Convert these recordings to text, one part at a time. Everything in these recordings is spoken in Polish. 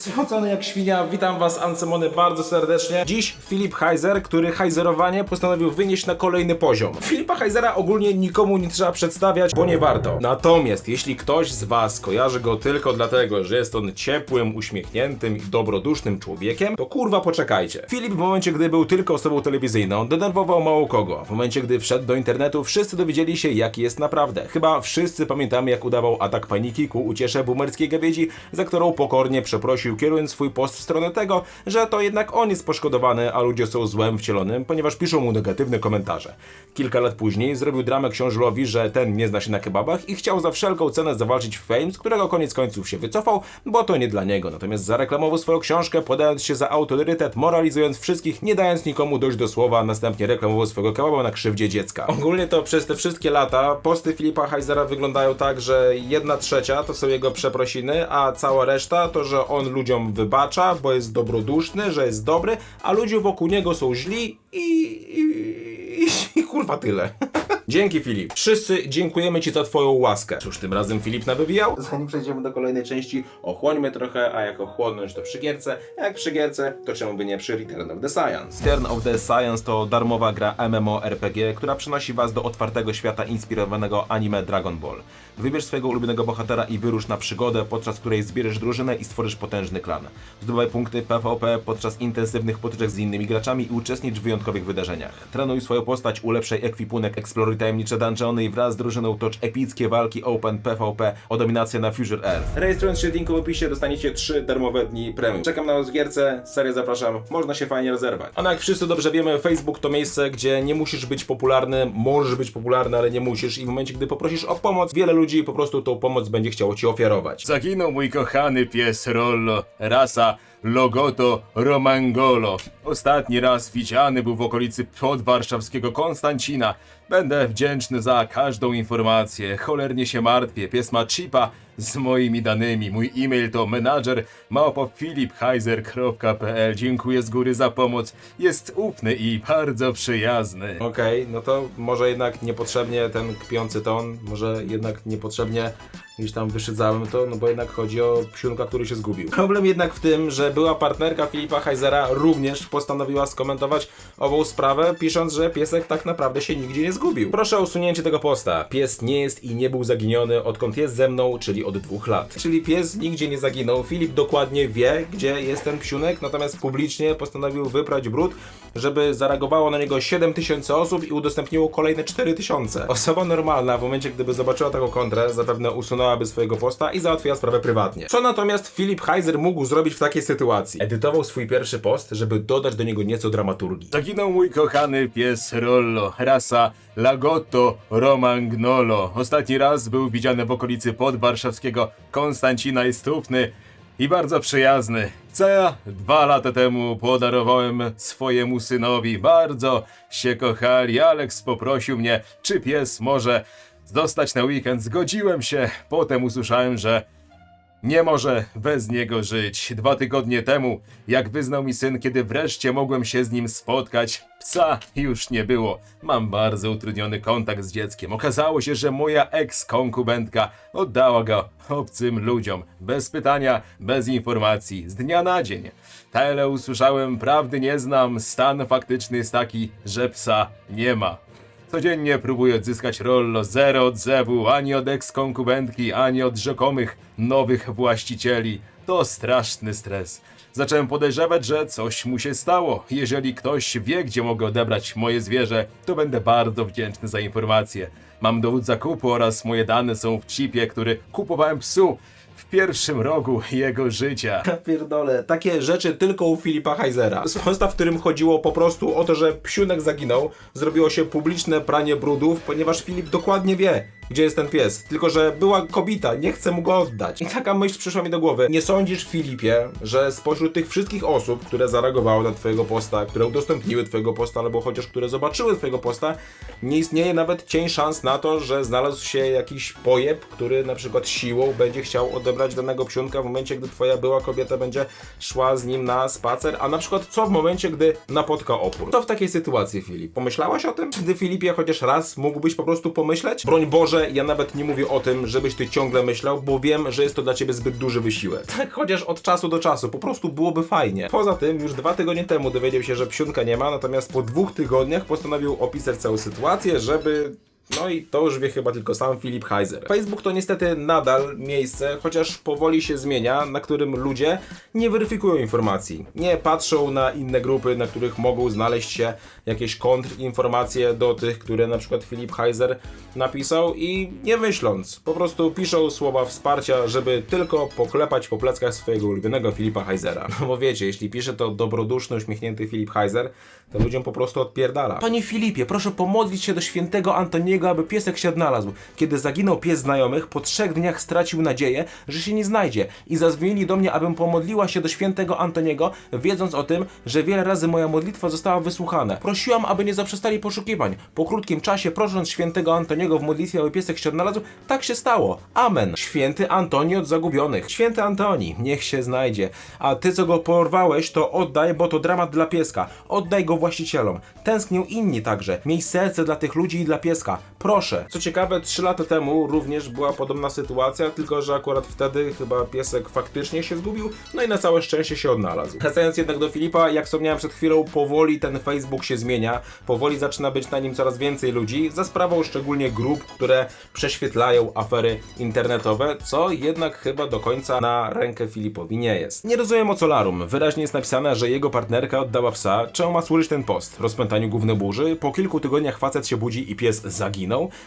Spocony jak świnia, witam was Ancemony bardzo serdecznie. Dziś Filip Heiser, który hajzerowanie postanowił wynieść na kolejny poziom. Filipa Heisera ogólnie nikomu nie trzeba przedstawiać, bo nie warto. Natomiast jeśli ktoś z was kojarzy go tylko dlatego, że jest on ciepłym, uśmiechniętym i dobrodusznym człowiekiem, to kurwa poczekajcie. Filip w momencie, gdy był tylko osobą telewizyjną, denerwował mało kogo. W momencie, gdy wszedł do internetu, wszyscy dowiedzieli się, jaki jest naprawdę. Chyba wszyscy pamiętamy, jak udawał atak paniki ku uciesze boomerskiej gawiedzi, za którą pokornie przeprosił, kierując swój post w stronę tego, że to jednak on jest poszkodowany, a ludzie są złem wcielonym, ponieważ piszą mu negatywne komentarze. Kilka lat później zrobił dramę książulowi, że ten nie zna się na kebabach i chciał za wszelką cenę zawalczyć w Fame, z którego koniec końców się wycofał, bo to nie dla niego. Natomiast zareklamował swoją książkę, podając się za autorytet, moralizując wszystkich, nie dając nikomu dojść do słowa, a następnie reklamował swojego kebaba na krzywdzie dziecka. Ogólnie to przez te wszystkie lata posty Filipa Heisera wyglądają tak, że jedna trzecia to są jego przeprosiny, a cała reszta to, że on ludziom wybacza, bo jest dobroduszny, że jest dobry, a ludzie wokół niego są źli i... i, i, i kurwa tyle. Dzięki Filip. Wszyscy dziękujemy Ci za Twoją łaskę. Cóż tym razem Filip nawywijał? Zanim przejdziemy do kolejnej części, ochłońmy trochę, a jak ochłonąć to przy gierce, a jak przy gierce, to czemu by nie przy Return of the Science. Return of the Science to darmowa gra MMORPG, która przenosi Was do otwartego świata inspirowanego anime Dragon Ball. Wybierz swojego ulubionego bohatera i wyrusz na przygodę, podczas której zbierzesz drużynę i stworzysz potężny klan. Zdobywaj punkty PvP podczas intensywnych potyczek z innymi graczami i uczestnicz w wyjątkowych wydarzeniach. Trenuj swoją postać, ulepszaj ekwipunek, eksploruj tajemnicze dungeony i wraz z drużyną tocz epickie walki Open PvP o dominację na Future Earth. Rejestrując się w linku w opisie dostaniecie 3 darmowe dni premium. Czekam na was w gierce, serię zapraszam, można się fajnie rezerwować. A no jak wszyscy dobrze wiemy, Facebook to miejsce, gdzie nie musisz być popularny, możesz być popularny, ale nie musisz i w momencie, gdy poprosisz o pomoc, wiele ludzi po prostu tą pomoc będzie chciało ci ofiarować. Zaginął mój kochany pies Rollo, rasa Logoto Romangolo. Ostatni raz widziany był w okolicy podwarszawskiego Konstancina. Będę wdzięczny za każdą informację. Cholernie się martwię. Pies ma chipa z moimi danymi. Mój e-mail to menadżer małpofilipheiser.pl. Dziękuję z góry za pomoc. Jest ufny i bardzo przyjazny. Okej, no to może jednak niepotrzebnie ten kpiący ton, może jednak niepotrzebnie gdzieś tam wyszydzałem to, no bo jednak chodzi o psiunka, który się zgubił. Problem jednak w tym, że była partnerka Filipa Heisera również postanowiła skomentować ową sprawę, pisząc, że piesek tak naprawdę się nigdzie nie zgubił. Proszę o usunięcie tego posta. Pies nie jest i nie był zaginiony odkąd jest ze mną, czyli od dwóch lat. Czyli pies nigdzie nie zaginął. Filip dokładnie wie, gdzie jest ten psiunek, natomiast publicznie postanowił wyprać brud, żeby zareagowało na niego 7000 osób i udostępniło kolejne 4000. Osoba normalna w momencie, gdyby zobaczyła taką kontrę, zapewne usunęłaby swojego posta i załatwiła sprawę prywatnie. Co natomiast Filip Heiser mógł zrobić w takiej sytuacji? Edytował swój pierwszy post, żeby dodać do niego nieco dramaturgii. Zaginął mój kochany pies Rollo, rasa Lagotto Romagnolo. Ostatni raz był widziany w okolicy podwarszawskiego Konstancina i Stupny i bardzo przyjazny. Co ja dwa lata temu podarowałem swojemu synowi. Bardzo się kochali. Alex poprosił mnie, czy pies może zostać na weekend. Zgodziłem się. Potem usłyszałem, że nie może bez niego żyć. Dwa tygodnie temu, jak wyznał mi syn, kiedy wreszcie mogłem się z nim spotkać, psa już nie było. Mam bardzo utrudniony kontakt z dzieckiem. Okazało się, że moja ex-konkubentka oddała go obcym ludziom. Bez pytania, bez informacji, z dnia na dzień. Tyle usłyszałem, prawdy nie znam. Stan faktyczny jest taki, że psa nie ma. Codziennie próbuję odzyskać Rollo zero odzewu, ani od eks-konkubentki, ani od rzekomych nowych właścicieli. To straszny stres. Zacząłem podejrzewać, że coś mu się stało. Jeżeli ktoś wie, gdzie mogę odebrać moje zwierzę, to będę bardzo wdzięczny za informację. Mam dowód zakupu oraz moje dane są w chipie, który kupowałem psu w pierwszym rogu jego życia. Ja takie rzeczy tylko u Filipa Heisera. Z posta, w którym chodziło po prostu o to, że psiunek zaginął, zrobiło się publiczne pranie brudów, ponieważ Filip dokładnie wie, gdzie jest ten pies. Tylko, że była kobieta, nie chce mu go oddać. I taka myśl przyszła mi do głowy. Nie sądzisz, Filipie, że spośród tych wszystkich osób, które zareagowały na twojego posta, które udostępniły twojego posta, albo chociaż które zobaczyły twojego posta, nie istnieje nawet cień szans na to, że znalazł się jakiś pojeb, który na przykład siłą będzie chciał odebrać danego psiunka w momencie, gdy twoja była kobieta będzie szła z nim na spacer, a na przykład co w momencie, gdy napotka opór? Co w takiej sytuacji, Filip? Pomyślałaś o tym? Ty, Filipie, chociaż raz mógłbyś po prostu pomyśleć? Broń Boże, szczerze, ja nawet nie mówię o tym, żebyś ty ciągle myślał, bo wiem, że jest to dla ciebie zbyt duży wysiłek. Tak chociaż od czasu do czasu, po prostu byłoby fajnie. Poza tym, już dwa tygodnie temu dowiedział się, że psiunka nie ma, natomiast po dwóch tygodniach postanowił opisać całą sytuację, żeby no i to już wie chyba tylko sam Filip Heiser. Facebook to niestety nadal miejsce, chociaż powoli się zmienia, na którym ludzie nie weryfikują informacji. Nie patrzą na inne grupy, na których mogą znaleźć się jakieś kontrinformacje do tych, które na przykład Filip Heiser napisał i nie myśląc, po prostu piszą słowa wsparcia, żeby tylko poklepać po pleckach swojego ulubionego Filipa Heisera. No bo wiecie, jeśli pisze to dobroduszny, uśmiechnięty Filip Heiser, to ludziom po prostu odpierdala. Panie Filipie, proszę pomodlić się do świętego Antoniego, aby piesek się odnalazł. Kiedy zaginął pies znajomych, po trzech dniach stracił nadzieję, że się nie znajdzie i zadzwonili do mnie, abym pomodliła się do świętego Antoniego, wiedząc o tym, że wiele razy moja modlitwa została wysłuchana. Prosiłam, aby nie zaprzestali poszukiwań. Po krótkim czasie, prosząc świętego Antoniego w modlitwie, aby piesek się odnalazł, tak się stało. Amen. Święty Antoni od zagubionych. Święty Antoni, niech się znajdzie. A ty, co go porwałeś, to oddaj, bo to dramat dla pieska. Oddaj go właścicielom. Tęsknią inni także. Miej serce dla tych ludzi i dla pieska. Proszę. Co ciekawe, 3 lata temu również była podobna sytuacja, tylko że akurat wtedy chyba piesek faktycznie się zgubił, no i na całe szczęście się odnalazł. Wracając jednak do Filipa, jak wspomniałem przed chwilą, powoli ten Facebook się zmienia, powoli zaczyna być na nim coraz więcej ludzi, za sprawą szczególnie grup, które prześwietlają afery internetowe, co jednak chyba do końca na rękę Filipowi nie jest. Nie rozumiem o co larum. Wyraźnie jest napisane, że jego partnerka oddała psa. Czemu ma służyć ten post? Rozpętaniu głównej burzy? Po kilku tygodniach facet się budzi i pies zaginął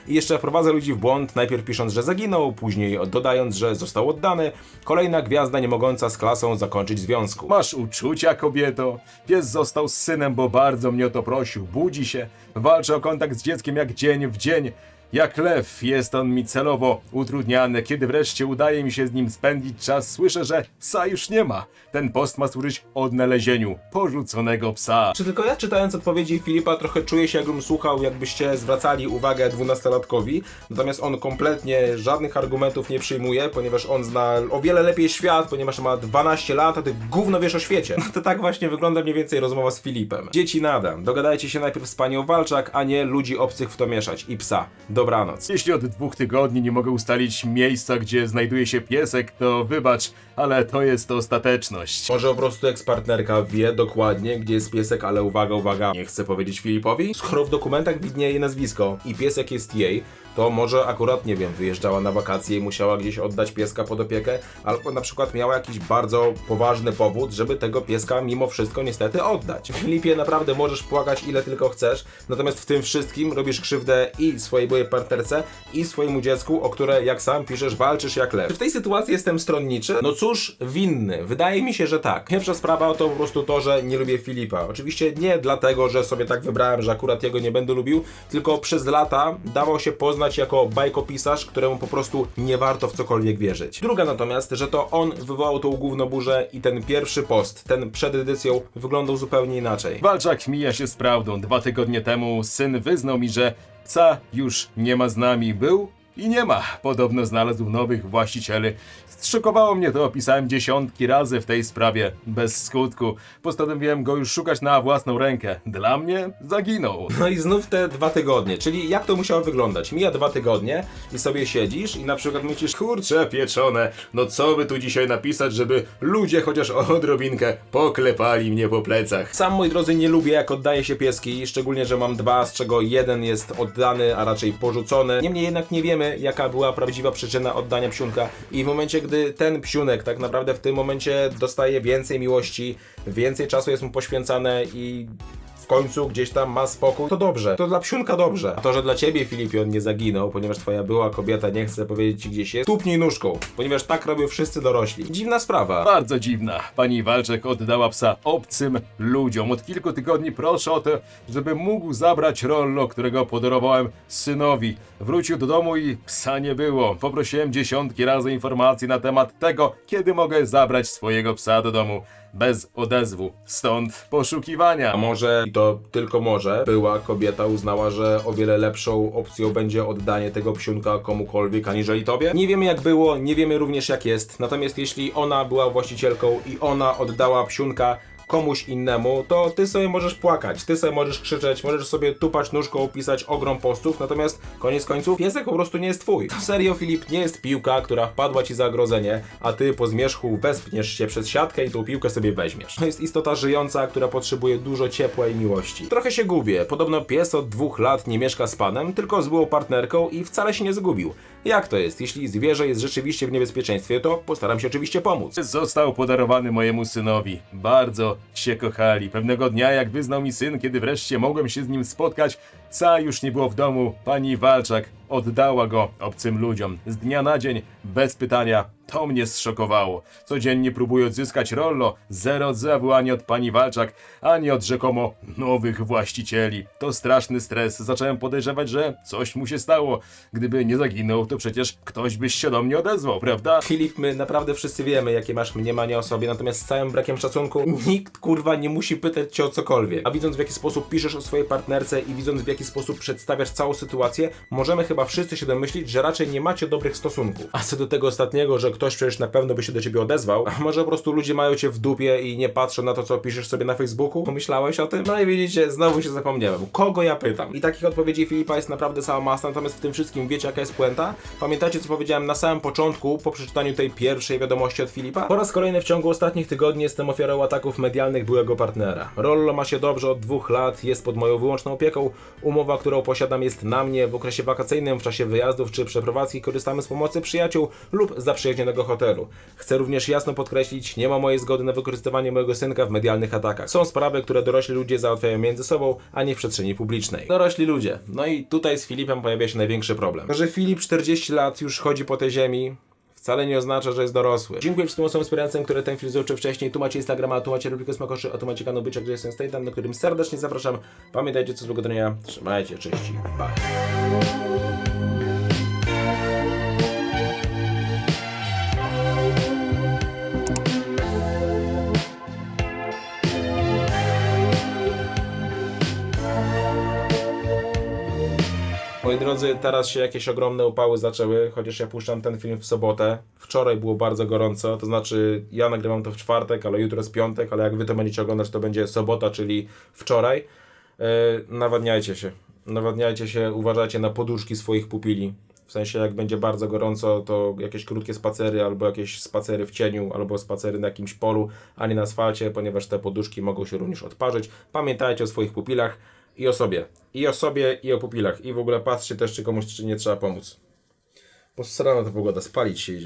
i jeszcze wprowadza ludzi w błąd, najpierw pisząc, że zaginął, później dodając, że został oddany. Kolejna gwiazda nie mogąca z klasą zakończyć związku. Masz uczucia, kobieto? Pies został z synem, bo bardzo mnie o to prosił. Budzi się, walczy o kontakt z dzieckiem jak dzień w dzień. Jak lew jest on mi celowo utrudniany. Kiedy wreszcie udaje mi się z nim spędzić czas, słyszę, że psa już nie ma. Ten post ma służyć odnalezieniu porzuconego psa. Czy tylko ja czytając odpowiedzi Filipa trochę czuję się jakbym słuchał, jakbyście zwracali uwagę dwunastolatkowi, natomiast on kompletnie żadnych argumentów nie przyjmuje, ponieważ on zna o wiele lepiej świat, ponieważ ma 12 lat, a ty gówno wiesz o świecie. No to tak właśnie wygląda mniej więcej rozmowa z Filipem. Dzieci nada, dogadajcie się najpierw z panią Walczak, a nie ludzi obcych w to mieszać. I psa. Dobranoc. Jeśli od dwóch tygodni nie mogę ustalić miejsca, gdzie znajduje się piesek, to wybacz, ale to jest ostateczność. Może po prostu eks-partnerka wie dokładnie, gdzie jest piesek, ale uwaga, uwaga, nie chcę powiedzieć Filipowi? Skoro w dokumentach widnieje jej nazwisko i piesek jest jej, to może akurat, nie wiem, wyjeżdżała na wakacje i musiała gdzieś oddać pieska pod opiekę, albo na przykład miała jakiś bardzo poważny powód, żeby tego pieska mimo wszystko niestety oddać. Filipie, naprawdę możesz płakać ile tylko chcesz, natomiast w tym wszystkim robisz krzywdę i swojej byłej partnerce, i swojemu dziecku, o które, jak sam piszesz, walczysz jak lew. Czy w tej sytuacji jestem stronniczy? No cóż, winny. Wydaje mi się, że tak. Pierwsza sprawa to po prostu to, że nie lubię Filipa. Oczywiście nie dlatego, że sobie tak wybrałem, że akurat jego nie będę lubił, tylko przez lata dawał się poznać jako bajkopisarz, któremu po prostu nie warto w cokolwiek wierzyć. Druga natomiast, że to on wywołał tą główną burzę i ten pierwszy post, ten przed edycją, wyglądał zupełnie inaczej. Walczak mija się z prawdą. Dwa tygodnie temu syn wyznał mi, że psa już nie ma z nami. Był i nie ma. Podobno znalazł nowych właścicieli. Zszokowało mnie to, opisałem dziesiątki razy w tej sprawie. Bez skutku. Postanowiłem go już szukać na własną rękę. Dla mnie zaginął. No i znów te dwa tygodnie, czyli jak to musiało wyglądać? Mija dwa tygodnie i sobie siedzisz i na przykład myślisz, Kurcze pieczone, no co by tu dzisiaj napisać, żeby ludzie chociaż odrobinkę poklepali mnie po plecach. Sam, moi drodzy, nie lubię jak oddaje się pieski, szczególnie, że mam dwa, z czego jeden jest oddany, a raczej porzucony. Niemniej jednak nie wiemy, jaka była prawdziwa przyczyna oddania psiunka. I w momencie, gdy ten psiunek tak naprawdę w tym momencie dostaje więcej miłości, więcej czasu jest mu poświęcane i końcu gdzieś tam ma spokój, to dobrze. To dla psiunka dobrze. A to, że dla ciebie, Filipie, on nie zaginął, ponieważ twoja była kobieta nie chce powiedzieć ci gdzieś jest, tupnij nóżką, ponieważ tak robią wszyscy dorośli. Dziwna sprawa. Bardzo dziwna. Pani Walczek oddała psa obcym ludziom. Od kilku tygodni proszę o to, żeby mógł zabrać Rollo, którego podarowałem synowi. Wrócił do domu i psa nie było. Poprosiłem dziesiątki razy informacji na temat tego, kiedy mogę zabrać swojego psa do domu. Bez odezwu. Stąd poszukiwania. A może, i to tylko może, była kobieta uznała, że o wiele lepszą opcją będzie oddanie tego psiunka komukolwiek, aniżeli tobie? Nie wiemy jak było, nie wiemy również jak jest, natomiast jeśli ona była właścicielką i ona oddała psiunka komuś innemu, to ty sobie możesz płakać, ty sobie możesz krzyczeć, możesz sobie tupać nóżką, pisać ogrom postów, natomiast koniec końców piesek po prostu nie jest twój. To serio, Filip, nie jest piłka, która wpadła ci za grodzenie, a ty po zmierzchu wespniesz się przez siatkę i tą piłkę sobie weźmiesz. To jest istota żyjąca, która potrzebuje dużo ciepła i miłości. Trochę się gubię. Podobno pies od dwóch lat nie mieszka z panem, tylko z byłą partnerką i wcale się nie zgubił. Jak to jest? Jeśli zwierzę jest rzeczywiście w niebezpieczeństwie, to postaram się oczywiście pomóc. Został podarowany mojemu synowi. Bardzo się kochali. Pewnego dnia, jak wyznał mi syn, kiedy wreszcie mogłem się z nim spotkać, ca już nie było w domu, pani Walczak oddała go obcym ludziom. Z dnia na dzień, bez pytania. To mnie zszokowało. Codziennie próbuję odzyskać Rollo. Zero odzewu ani od pani Walczak, ani od rzekomo nowych właścicieli. To straszny stres. Zacząłem podejrzewać, że coś mu się stało. Gdyby nie zaginął, to przecież ktoś by się do mnie odezwał, prawda? Filip, my naprawdę wszyscy wiemy, jakie masz mniemanie o sobie, natomiast z całym brakiem szacunku nikt kurwa nie musi pytać cię o cokolwiek. A widząc w jaki sposób piszesz o swojej partnerce i widząc w jaki sposób przedstawiasz całą sytuację, możemy chyba wszyscy się domyślić, że raczej nie macie dobrych stosunków. A co do tego ostatniego, że ktoś przecież na pewno by się do ciebie odezwał, a może po prostu ludzie mają cię w dupie i nie patrzą na to, co piszesz sobie na Facebooku? Pomyślałeś o tym? No i widzicie, znowu się zapomniałem. Kogo ja pytam? I takich odpowiedzi Filipa jest naprawdę cała masa, natomiast w tym wszystkim wiecie jaka jest puenta? Pamiętacie co powiedziałem na samym początku, po przeczytaniu tej pierwszej wiadomości od Filipa? Po raz kolejny w ciągu ostatnich tygodni jestem ofiarą ataków medialnych byłego partnera. Rollo ma się dobrze od dwóch lat, jest pod moją wyłączną opieką. Umowa, którą posiadam jest na mnie. W okresie wakacyjnym, w czasie wyjazdów czy przeprowadzki korzystamy z pomocy przyjaciół lub hotelu. Chcę również jasno podkreślić, nie ma mojej zgody na wykorzystywanie mojego synka w medialnych atakach. Są sprawy, które dorośli ludzie załatwiają między sobą, a nie w przestrzeni publicznej. Dorośli ludzie. No i tutaj z Filipem pojawia się największy problem. To, że Filip 40 lat już chodzi po tej ziemi, wcale nie oznacza, że jest dorosły. Dziękuję wszystkim osobom wspierającym, które ten film zobaczyły wcześniej. Tu macie Instagrama, tu macie Rubrikę Smakoszy, a tu macie kanał Bycza, gdzie jestem State'em, na którym serdecznie zapraszam. Pamiętajcie co złego dnia. Trzymajcie, cześć i bye. Drodzy, teraz się jakieś ogromne upały zaczęły, chociaż ja puszczam ten film w sobotę. Wczoraj było bardzo gorąco, to znaczy ja nagrywam to w czwartek, ale jutro jest piątek, ale jak wy to będziecie oglądać, to będzie sobota, czyli wczoraj. Yy, nawadniajcie się. Nawadniajcie się, uważajcie na poduszki swoich pupili. W sensie, jak będzie bardzo gorąco, to jakieś krótkie spacery, albo jakieś spacery w cieniu, albo spacery na jakimś polu, a nie na asfalcie, ponieważ te poduszki mogą się również odparzyć. Pamiętajcie o swoich pupilach i o sobie. I o sobie, i o pupilach. I w ogóle patrzcie też, czy komuś czy nie trzeba pomóc. Posrana ta pogoda, spalić się idzie.